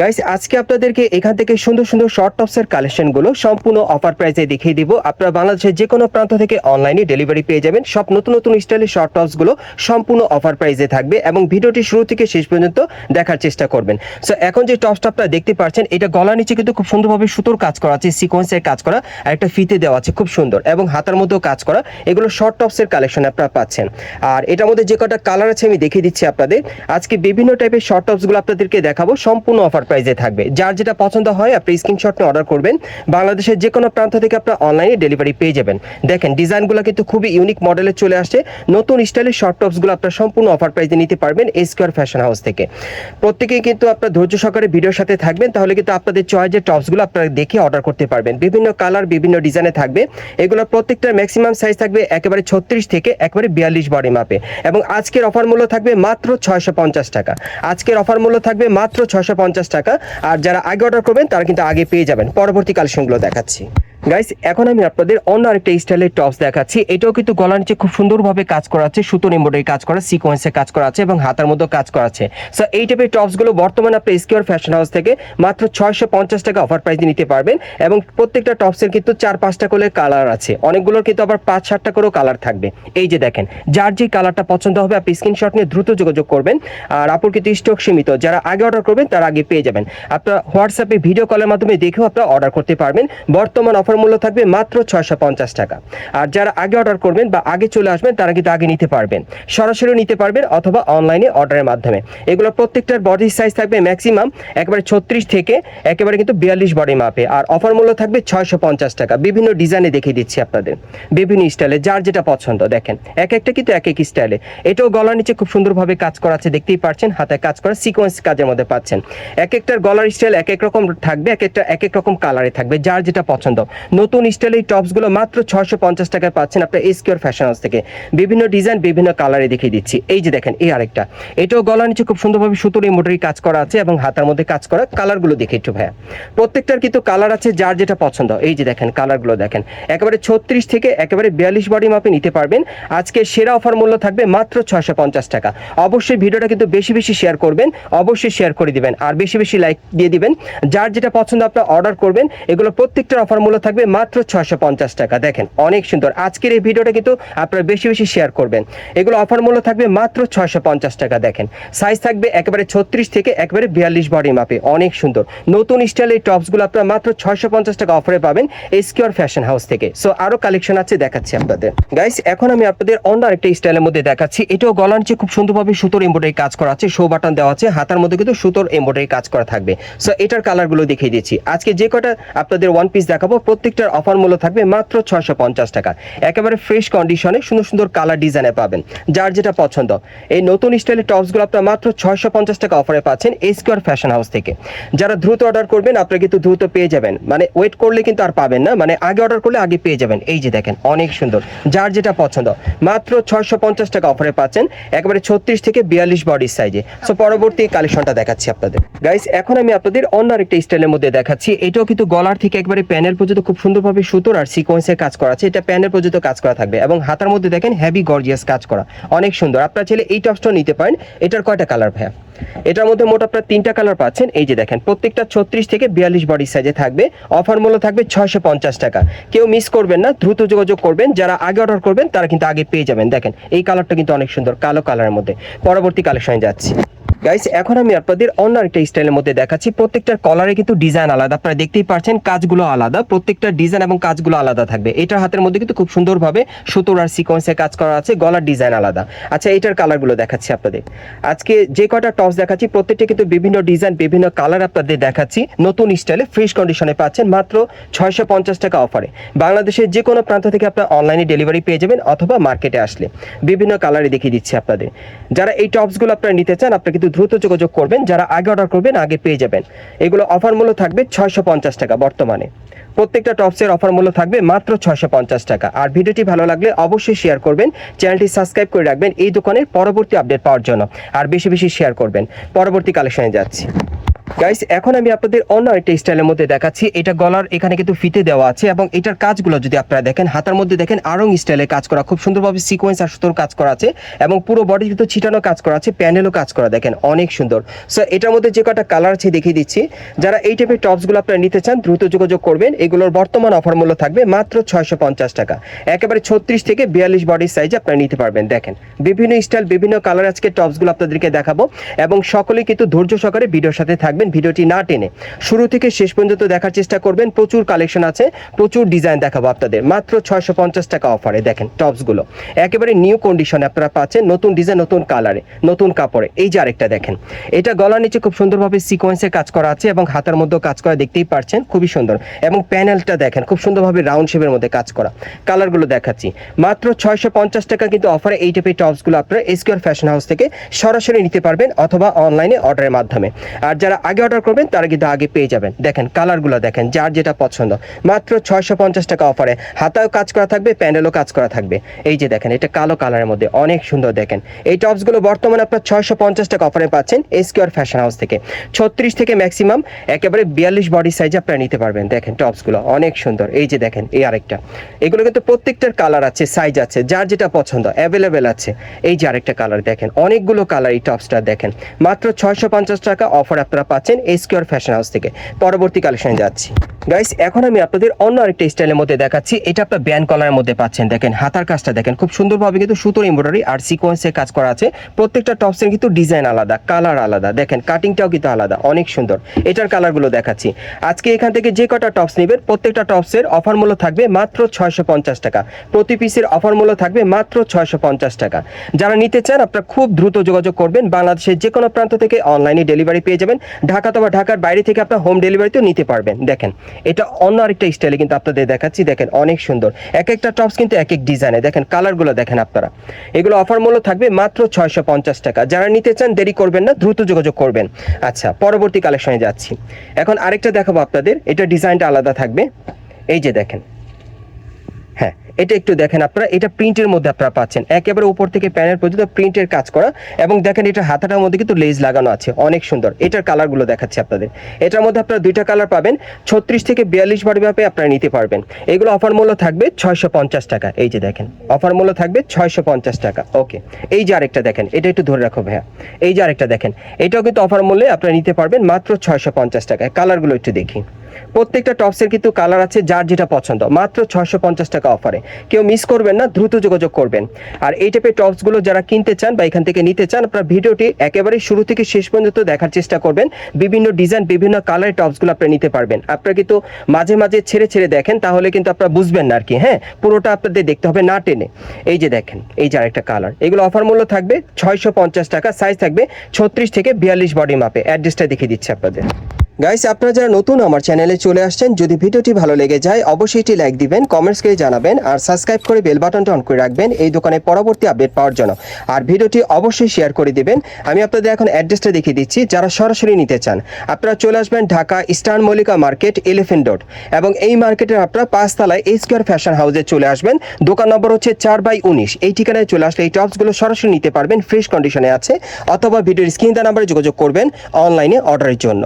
Guys আজকে আপনাদেরকে এখান থেকে সুন্দর সুন্দর শর্ট টপসের কালেকশনগুলো সম্পূর্ণ অফার প্রাইসে দেখিয়ে দিব। আপনারা বাংলাদেশের যে কোনো প্রান্ত থেকে অনলাইনে ডেলিভারি পেয়ে যাবেন। সব নতুন নতুন স্টাইলের শর্ট টপসগুলো সম্পূর্ণ অফার প্রাইসে থাকবে এবং ভিডিওটি শুরু থেকে শেষ পর্যন্ত দেখার চেষ্টা করবেন। সো এখন যে টপসটা আপনারা দেখতে পাচ্ছেন, এটা গলার নিচে কিন্তু খুব সুন্দরভাবে সুতোর কাজ করা আছে সিকোয়েন্সের কাজ করা, আর একটা ফিতে দেওয়া আছে, খুব সুন্দর, এবং হাতার মধ্যেও কাজ করা। এগুলো শর্ট টপসের কালেকশন আপনারা পাচ্ছেন। আর এটার মধ্যে যে কটা কালার আছে, আমি দেখিয়ে দিচ্ছি আপনাদের। আজকে বিভিন্ন টাইপের শর্ট টপসগুলো আপনাদেরকে দেখাবো, সম্পূর্ণ অফার প্রাইসে থাকবে। যার যেটা পছন্দ হয়, আপনি স্ক্রিনশট নিয়ে অর্ডার করবেন। বাংলাদেশের যে কোনো প্রান্ত থেকে আপনার অনলাইনে ডেলিভারি পেয়ে যাবেন। দেখেন ডিজাইনগুলো কিন্তু খুবই ইউনিক মডেলে চলে আসছে। নতুন স্টাইলের শর্ট টপসগুলো আপনার সম্পূর্ণ অফার প্রাইসে নিতে পারবেন স্কোয়ার ফ্যাশন হাউস থেকে। প্রত্যেকেই কিন্তু আপনার ধৈর্য সহকারে ভিডিওর সাথে থাকবেন, তাহলে কিন্তু আপনাদের চয়েসের টপসগুলো আপনারা দেখে অর্ডার করতে পারবেন। বিভিন্ন কালার বিভিন্ন ডিজাইনে থাকবে। এগুলো প্রত্যেকটার ম্যাক্সিমাম সাইজ থাকবে একেবারে ছত্রিশ থেকে একেবারে বিয়াল্লিশ বডি মাপে। এবং আজকের অফার মূল্য থাকবে মাত্র ছয়শো পঞ্চাশ টাকা। আজকের অফার মূল্য থাকবে মাত্র ছয়শো পঞ্চাশ টাকা। আর যারা আগে অর্ডার করবেন তারা কিন্তু আগে পেয়ে যাবেন। পরবর্তী কালেকশনগুলো দেখাচ্ছি। গাইস এখন আমি আপনাদের অন্য আরেকটা স্টাইলের টপস দেখাচ্ছি। এটাও কিন্তু গলার নিচে খুব সুন্দরভাবে কাজ করা আছে, সুতোর এমব্রয়ডারি কাজ করা সিকোয়েন্সে কাজ করা আছে এবং হাতার মধ্যে কাজ করা আছে। সো এই টাইপের টপসগুলো বর্তমানে আপনি স্কিওর ফ্যাশন হাউস থেকে মাত্র ছয়শো পঞ্চাশ টাকা অফার প্রাইস নিতে পারবেন এবং প্রত্যেকটা টপসের কিন্তু চার পাঁচটা করে কালার আছে। অনেকগুলোর কিন্তু আবার পাঁচ সাতটা করেও কালার থাকবে। এই যে দেখেন, যার যে কালারটা পছন্দ হবে, আপনি স্ক্রিনশট নিয়ে দ্রুত যোগাযোগ করবেন। আর আপুর কিন্তু স্টক সীমিত, যারা আগে অর্ডার করবেন, তারা আগে পেয়ে যাবেন। আপনারা হোয়াটসঅ্যাপে ভিডিও কলের মাধ্যমে দেখেও আপনারা অর্ডার করতে পারবেন। বর্তমান অফার মূল্য থাকবে মাত্র ছয়শো পঞ্চাশ টাকা। আর যারা আগে অর্ডার করবেন বা আগে চলে আসবেন, তারা কিন্তু আগে নিতে পারবেন। সরাসরি নিতে পারবেন অথবা অনলাইনে অর্ডারের মাধ্যমে। এগুলো প্রত্যেকটার বডি সাইজ থাকবে ম্যাক্সিমাম একেবারে ছত্রিশ থেকে একেবারে কিন্তু বিয়াল্লিশ বডি মাপে আর অফার মূল্য থাকবে ছয়শো পঞ্চাশ টাকা। বিভিন্ন ডিজাইনে দেখিয়ে দিচ্ছি আপনাদের। বিভিন্ন স্টাইলে যার যেটা পছন্দ, দেখেন। এক একটা কিন্তু এক এক স্টাইলে এটাও গলার নিচে খুব সুন্দরভাবে কাজ করা আছে, দেখতেই পাচ্ছেন। হাতে কাজ করা সিকোয়েন্স কাজের মধ্যে পাচ্ছেন। এক একটার গলার স্টাইল এক এক রকম থাকবে, এক একটা, এক এক রকম কালারে থাকবে, যার যেটা পছন্দ। নতুন স্টাইলে এই টপসগুলো মাত্র ছশো পঞ্চাশ টাকায় পাচ্ছেন আপনার এসকিউর ফ্যাশন হাউস থেকে। বিভিন্ন ডিজাইন বিভিন্ন কালারে দেখিয়ে দিচ্ছি। এই যে দেখেন, এই আরেকটা। এটাও গলার নিচে খুব সুন্দরভাবে সুতোর এমব্রয়ডারি কাজ করা আছে এবং হাতার মধ্যে কাজ করা কালারগুলো দেখে একটু ভাইয়া। প্রত্যেকটার কিন্তু কালার আছে যার যেটা পছন্দ। এই যে দেখেন কালারগুলো দেখেন। একেবারে ছত্রিশ থেকে একেবারে বিয়াল্লিশ বডি মাপে নিতে পারবেন। আজকে সেরা অফার মূল্য থাকবে মাত্র ছশো পঞ্চাশ টাকা। অবশ্যই ভিডিওটা কিন্তু বেশি বেশি শেয়ার করবেন, অবশ্যই শেয়ার করে দিবেন। আর বেশি বেশি লাইক দিয়ে দিবেন। যার যেটা পছন্দ আপনার অর্ডার করবেন, এগুলো প্রত্যেকটার অফার মূল্য থাকবে মাত্র ছয়শো পঞ্চাশ টাকা। দেখেন, অনেক সুন্দর। আজকের এই ভিডিওটা কিন্তু আপনারা বেশি বেশি শেয়ার করবেন। এগুলো অফার মূল্য থাকবে মাত্র ছয়শো পঞ্চাশ টাকা, দেখেন। সাইজ থাকবে একেবারে ছত্রিশ থেকে একেবারে বিয়াল্লিশ বডি মাপে অনেক সুন্দর। নতুন স্টাইল এই টপসগুলো আপনারা মাত্র ছয়শো পঞ্চাশ টাকা অফারে পাবেন এসকিউর ফ্যাশন হাউস থেকে। সো আরও কালেকশন আছে, দেখাচ্ছি আপনাদের। গাইস এখন আমি আপনাদের অন্য আরেকটা স্টাইলের মধ্যে দেখাচ্ছি। এটাও গলার নিচে খুব সুন্দরভাবে সুতোর এমব্রয়ডারি কাজ করা আছে শো বাটন দেওয়া আছে। হাতার মধ্যে কিন্তু সুতোর এমব্রয়ডারি কাজ করা থাকবে। সো এটার কালারগুলো দেখিয়ে দিচ্ছি। আজকে যে কটা আপনাদের ওয়ান পিস দেখাবো প্রত্যেকটার অফার মূল্য থাকবে মাত্র ছয়শো পঞ্চাশ টাকা। একেবারে ফ্রেশ কন্ডিশনে সুন্দর সুন্দর কালার ডিজাইনে পাবেন, যার যেটা পছন্দ। এই নতুন স্টাইলের টপসগুলো আপনারা মাত্র ছয়শো পঞ্চাশ টাকা অফারে পাচ্ছেন স্কোয়ার ফ্যাশন হাউস থেকে। যারা দ্রুত অর্ডার করবেন, আপনারা কিন্তু দ্রুত পেয়ে যাবেন। মানে ওয়েট করলে কিন্তু আর পাবেন না মানে আগে অর্ডার করলে আগে পেয়ে যাবেন। এই যে দেখেন, অনেক সুন্দর, যার যেটা পছন্দ। মাত্র ছয়শো পঞ্চাশ টাকা অফারে পাচ্ছেন, একেবারে ছত্রিশ থেকে বিয়াল্লিশ বডির সাইজে সো পরবর্তী কালেকশনটা দেখাচ্ছি আপনাদের। গাইস এখন আমি আপনাদের অন্য আরেকটা স্টাইলের মধ্যে দেখাচ্ছি। এটাও কিন্তু গলার থেকে একবারে প্যানেল পর্যন্ত খুব সুন্দরভাবে সুতোর আর সিকোয়েন্সের কাজ করা আছে। এটা প্যানেল পর্যন্ত কাজ করা থাকবে এবং হাতার মধ্যে দেখেন হেভি গর্জিয়াস কাজ করা। অনেক সুন্দর। আপনার ছেলে এই টপসটাও নিতে পারেন। এটার কয়টা কালার ভাইয়া? এটার মধ্যে মোট আপনার তিনটা কালার পাচ্ছেন। এই যে দেখেন, প্রত্যেকটা ছত্রিশ থেকে বিয়াল্লিশ বডি সাইজে থাকবে। অফার মূল্য থাকবে ছয়শো পঞ্চাশ টাকা। কেউ মিস করবেন না, দ্রুত যোগাযোগ করবেন। যারা আগে অর্ডার করবেন, তারা কিন্তু আগে পেয়ে যাবেন। দেখেন, এই কালারটা কিন্তু অনেক সুন্দর, কালো কালারের মধ্যে। পরবর্তী কালেকশনে যাচ্ছি। গাইস এখন আমি আপনাদের অন্য একটা স্টাইলের মধ্যে দেখাচ্ছি। প্রত্যেকটার কলারে কিন্তু ডিজাইন আলাদা। আপনারা দেখতেই পাচ্ছেন, কাজগুলো আলাদা। প্রত্যেকটা ডিজাইন এবং কাজগুলো আলাদা থাকবে। এটার হাতের মধ্যে কিন্তু খুব সুন্দরভাবে সুতোর আর সিকোয়েন্সে কাজ করা আছে, গলার ডিজাইন আলাদা। আচ্ছা এটার কালারগুলো দেখাচ্ছি আপনাদের। আজকে যে কটা টপস দেখাচ্ছি। প্রত্যেকটা কিন্তু বিভিন্ন ডিজাইন বিভিন্ন কালার আপনাদের দেখাচ্ছি। নতুন স্টাইলে ফ্রেশ কন্ডিশনে পাচ্ছেন মাত্র ছয়শো পঞ্চাশ টাকা অফারে বাংলাদেশের যে কোনো প্রান্ত থেকে আপনার অনলাইনে ডেলিভারি পেয়ে যাবেন অথবা মার্কেটে আসলে। বিভিন্ন কালারে দেখিয়ে দিচ্ছি আপনাদের। যারা এই টপসগুলো আপনারা নিতে চান, আপনারা কিন্তু দ্রুত যোগাযোগ করবেন। যারা আগে অর্ডার করবেন, আগে পেয়ে যাবেন। এগুলো অফার মূল্য থাকবে ছয়শো পঞ্চাশ টাকা বর্তমানে। প্রত্যেকটা টপসের অফার মূল্য থাকবে মাত্র ছয়শো পঞ্চাশ টাকা। আর ভিডিওটি ভালো লাগলে অবশ্যই শেয়ার করবেন। চ্যানেলটি সাবস্ক্রাইব করে রাখবেন। এই দোকানের পরবর্তী আপডেট পাওয়ার জন্য। আর বেশি বেশি শেয়ার করবেন। পরবর্তী কালেকশনে যাচ্ছি। গাইস এখন আমি আপনাদের অন্য একটা স্টাইলের মধ্যে দেখাচ্ছি। এটা গলার এখানে কিন্তু ফিতে দেওয়া আছে এবং এটার কাজগুলো যদি আপনারা দেখেন, হাতার মধ্যে দেখেন, আরং স্টাইলে কাজ করা, খুব সুন্দরভাবে সিকোয়েন্স আর সুতোর কাজ করা আছে এবং পুরো বডি কিন্তু ছিটানো কাজ করা আছে প্যানেলও কাজ করা, দেখেন, অনেক সুন্দর। সো এটার মধ্যে যে কটা কালার আছে দেখিয়ে দিচ্ছি। যারা এই টাইপের টপসগুলো আপনারা নিতে চান, দ্রুত যোগাযোগ করবেন। এগুলোর বর্তমান অফার মূল্য থাকবে মাত্র ছয়শো পঞ্চাশ টাকা। একেবারে ছত্রিশ থেকে বিয়াল্লিশ বডির সাইজ আপনারা নিতে পারবেন, দেখেন। বিভিন্ন স্টাইল বিভিন্ন কালার আজকে টপসগুলো আপনাদেরকে দেখাবো এবং সকলেই কিন্তু ধৈর্য সহকারে ভিডিওর সাথে থাকবেন ভিডিওটি না টেনে। শুরু থেকে শেষ পর্যন্ত দেখার চেষ্টা করবেন, প্রচুর কালেকশন আছে, প্রচুর ডিজাইন দেখাবো আপনাদের। মাত্র ছয়শো পঞ্চাশ টাকা অফারে, দেখেন, টপসগুলো। একেবারে নিউ কন্ডিশনে আপনারা পাচ্ছেন, নতুন ডিজাইন, নতুন কালারে, নতুন কাপড়ে। এই যে আরেকটা দেখেন, এটা গলার নিচে খুব সুন্দরভাবে সিকোয়েন্সে কাজ করা আছে এবং হাতার মধ্যেও কাজ করা দেখতেই পারছেন, খুবই সুন্দর। এবং প্যানেলটা দেখেন, খুব সুন্দরভাবে রাউন্ড শেপের মধ্যে কাজ করা। কালারগুলো দেখাচ্ছি। মাত্র ছয়শো পঞ্চাশ টাকা কিন্তু অফারে এই টাইপের টপসগুলো আপনারা এসকিউর ফ্যাশন হাউস থেকে সরাসরি নিতে পারবেন অথবা অনলাইনে অর্ডারের মাধ্যমে। আর যারা আগে অর্ডার করবেন তারা কিন্তু আগে পেয়ে যাবেন। দেখেন কালারগুলো দেখেন, যার যেটা পছন্দ। মাত্র ছয়শো পঞ্চাশ টাকা অফারে হাতাও কাজ করা থাকবে, প্যান্ডেলও কাজ করা থাকবে। এই যে দেখেন, এটা কালো কালারের মধ্যে, অনেক সুন্দর দেখেন। এই টপসগুলো বর্তমানে আপনার ছয়শো পঞ্চাশ টাকা অফারে পাচ্ছেন এসকিউর ফ্যাশন হাউস থেকে। ছত্রিশ থেকে ম্যাক্সিমাম একেবারে বিয়াল্লিশ বডি সাইজে আপনারা নিতে পারবেন। দেখেন টপসগুলো অনেক সুন্দর। এই যে দেখেন, এই আরেকটা। এগুলো কিন্তু প্রত্যেকটার কালার আছে সাইজ আছে, যার যেটা পছন্দ অ্যাভেলেবেল আছে। এই যে আরেকটা কালার দেখেন, অনেকগুলো কালার এই টপসটা দেখেন। মাত্র ছয়শো পঞ্চাশ টাকা অফার আপনারা পাচ্ছেন এসকিউর ফ্যাশন হাউস থেকে। পরবর্তী কালেকশনে যাচ্ছি। গাইস এখন আমি আপনাদের অন্য আরেকটা স্টাইলের মধ্যে দেখাচ্ছি। এটা আপনার ব্যান কলারের মধ্যে পাচ্ছেন। দেখেন, হাতার কাজটা দেখেন। খুব সুন্দরভাবে কিন্তু সুতোর এমব্রয়ডারি আর সিকোয়েন্সের কাজ করা আছে। প্রত্যেকটা টপসের কিন্তু ডিজাইন আলাদা কালার আলাদা। দেখেন কাটিংটাও কিন্তু আলাদা। অনেক সুন্দর। এটার কালারগুলো দেখাচ্ছি। আজকে এখান থেকে যে কটা টপস নেবেন, প্রত্যেকটা টপসের অফার মূল্য থাকবে মাত্র ছয়শো পঞ্চাশ টাকা। প্রতি পিসের অফার মূল্য থাকবে মাত্র ছয়শো পঞ্চাশ টাকা। যারা নিতে চান, আপনারা খুব দ্রুত যোগাযোগ করবেন। বাংলাদেশের যে কোনো প্রান্ত থেকে অনলাইনে ডেলিভারি পেয়ে যাবেন। ঢাকা অথবা ঢাকার বাইরে থেকে আপনার হোম ডেলিভারিতেও নিতে পারবেন। দেখেন, এটা অন্য আরেকটা স্টাইলে কিন্তু আপনাদের দেখাচ্ছি। দেখেন, অনেক সুন্দর। এক একটা টপস কিন্তু এক এক ডিজাইনে দেখেন কালারগুলো দেখেন আপনারা। এগুলো অফার মূল্য থাকবে মাত্র ছয়শো পঞ্চাশ টাকা। যারা নিতে চান, দেরি করবেন না, দ্রুত যোগাযোগ করবেন। আচ্ছা পরবর্তী কালেকশনে যাচ্ছি। এখন আরেকটা দেখাবো আপনাদের। এটা ডিজাইনটা আলাদা থাকবে। এই যে দেখেন। হ্যাঁ এটা একটু দেখেন আপনারা, এটা প্রিন্টের মধ্যে আপনারা পাচ্ছেন। একেবারে উপর থেকে প্যানেল পর্যন্ত প্রিন্টের কাজ করা এবং দেখেন এটা হাতাটার মধ্যে কিন্তু লেজ লাগানো আছে, অনেক সুন্দর। এটার কালারগুলো দেখাচ্ছি আপনাদের। এটার মধ্যে আপনারা দুইটা কালার পাবেন, ছত্রিশ থেকে বিয়াল্লিশ বার ব্যাপে আপনারা নিতে পারবেন। এগুলো অফার মূল্য থাকবে ছয়শো পঞ্চাশ টাকা, এই যে দেখেন। অফার মূল্য থাকবে ছয়শো পঞ্চাশ টাকা, ওকে। এই যে আরেকটা দেখেন, এটা একটু ধরে রাখো ভাইয়া। এই যে আরেকটা দেখেন, এটাও কিন্তু অফার মূল্যে আপনারা নিতে পারবেন মাত্র ছয়শো পঞ্চাশ টাকায়। কালারগুলো একটু দেখি। প্রত্যেকটা টপসের কিন্তু কালার আছে যার যেটা পছন্দ। মাত্র ছয়শো পঞ্চাশ টাকা অফারে। কেউ মিস করবেন না, দ্রুত যোগাযোগ করবেন। আর এই টাইপের টপসগুলো যারা কিনতে চান বা এখান থেকে নিতে চান, আপনার ভিডিওটি একেবারে শুরু থেকে শেষ পর্যন্ত দেখার চেষ্টা করবেন। বিভিন্ন ডিজাইন বিভিন্ন কালারের টপসগুলো আপনি নিতে পারবেন। আপনারা কিন্তু মাঝে মাঝে ছেড়ে ছেড়ে দেখেন, তাহলে কিন্তু আপনারা বুঝবেন না আর কি হ্যাঁ? পুরোটা আপনাদের দেখতে হবে না টেনে। এই যে দেখেন, এই যে আরেকটা কালার এগুলো অফার মূল্য থাকবে ছয়শো পঞ্চাশ টাকা সাইজ থাকবে ছত্রিশ থেকে বিয়াল্লিশ বডি মাপে অ্যাড্রেসটা দেখিয়ে দিচ্ছি আপনাদের। গাইস আপনারা যারা নতুন আমার চ্যানেলে চলে আসছেন, যদি ভিডিওটি ভালো লেগে যায়, অবশ্যই এটি লাইক দিবেন কমেন্টস করে জানাবেন, আর সাবস্ক্রাইব করে বেল বাটনটা অন করে রাখবেন এই দোকানে পরবর্তী আপডেট পাওয়ার জন্য। আর ভিডিওটি অবশ্যই শেয়ার করে দিবেন। আমি আপনাদের এখন অ্যাড্রেসটা দেখিয়ে দিচ্ছি, যারা সরাসরি নিতে চান। আপনারা চলে আসবেন Dhaka Eastern Mallika market Elephant Road এবং এই মার্কেটের আপনারা পাঁচতলায় এই স্কোয়ার ফ্যাশন হাউসে চলে আসবেন। দোকান নম্বর হচ্ছে চার বাই উনিশ। এই ঠিকানায় চলে আসলে এই টপসগুলো সরাসরি নিতে পারবেন ফ্রেশ কন্ডিশনে আছে। অথবা ভিডিওর স্ক্রিন নাম্বারে যোগাযোগ করবেন অনলাইনে অর্ডারের জন্য।